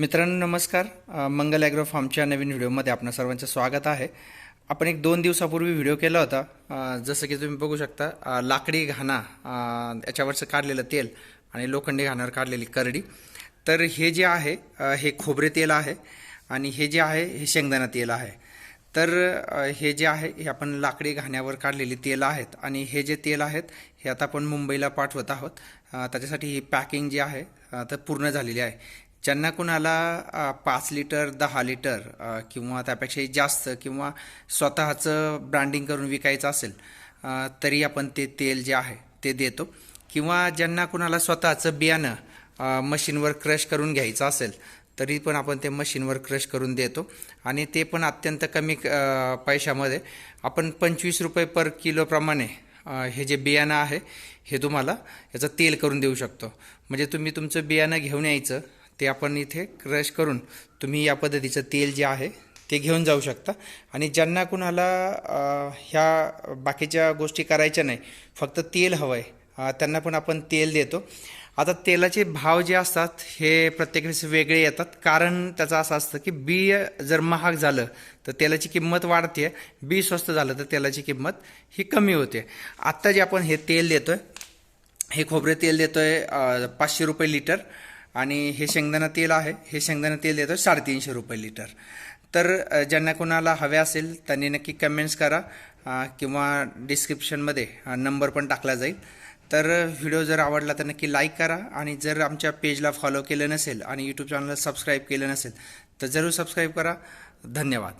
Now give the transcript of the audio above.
मित्रांनो नमस्कार. मंगल ॲग्रो फार्मच्या नवीन व्हिडिओमध्ये आपणा सर्वांचं स्वागत आहे. आपण एक दोन दिवसापूर्वी व्हिडिओ केला होता. जसं की तुम्ही बघू शकता लाकडी घाणा याच्यावरचं काढलेलं तेल आणि लोखंडी घाणावर काढलेली करडी. तर हे जे आहे हे खोबरे तेल आहे आणि हे जे आहे हे शेंगदाणा तेल आहे. तर हे जे आहे हे आपण लाकडी घाण्यावर काढलेली तेल आहेत आणि हे जे तेल आहेत हे आता आपण मुंबईला पाठवत आहोत. त्याच्यासाठी ही पॅकिंग जी आहे तर पूर्ण झालेली आहे. ज्यांना कुणाला पाच लिटर दहा लिटर किंवा त्यापेक्षाही जास्त किंवा स्वतःचं ब्रँडिंग करून विकायचं असेल तरी आपण ते तेल जे आहे ते देतो. किंवा ज्यांना कुणाला स्वतःचं बियाणं मशीनवर क्रश करून घ्यायचं असेल तरी पण आपण ते मशीनवर क्रश करून देतो. आणि ते पण अत्यंत कमी पैशामध्ये. आपण पंचवीस रुपये पर किलोप्रमाणे हे जे बियाणं आहे हे तुम्हाला याचं तेल करून देऊ शकतो. म्हणजे तुम्ही तुमचं बियाणं घेऊन यायचं ते आपण इथे क्रश करून तुम्ही या पद्धतीचं तेल जे आहे ते घेऊन जाऊ शकता. आणि ज्यांना कुणाला ह्या बाकीच्या गोष्टी करायच्या नाही फक्त तेल हवं आहे त्यांना पण आपण तेल देतो. आता तेलाचे भाव जे असतात हे प्रत्येक वेळेस वेगळे येतात. कारण त्याचं असं असतं की बी जर महाग झालं तर तेलाची किंमत वाढते. बी स्वस्त झालं तर तेलाची किंमत ही कमी होते. आत्ता जे आपण हे तेल देतो आहे हे खोबरे तेल देतो आहे पाचशे रुपये लिटर. आणि हे शेंगदाणा तेल आहे. हे शेंगदाणा तेल देतो साडेतीनशे रुपये लिटर. तर ज्यांना कोणाला हवे असेल त्यांनी नक्की कमेंट्स करा किंवा डिस्क्रिप्शनमध्ये नंबर पण टाकला जाईल. तर व्हिडिओ जर आवडला तर नक्की लाईक करा आणि जर आमच्या पेजला फॉलो केलं नसेल आणि यूट्यूब चॅनलला सबस्क्राईब केलं नसेल तर जरूर सबस्क्राईब करा. धन्यवाद.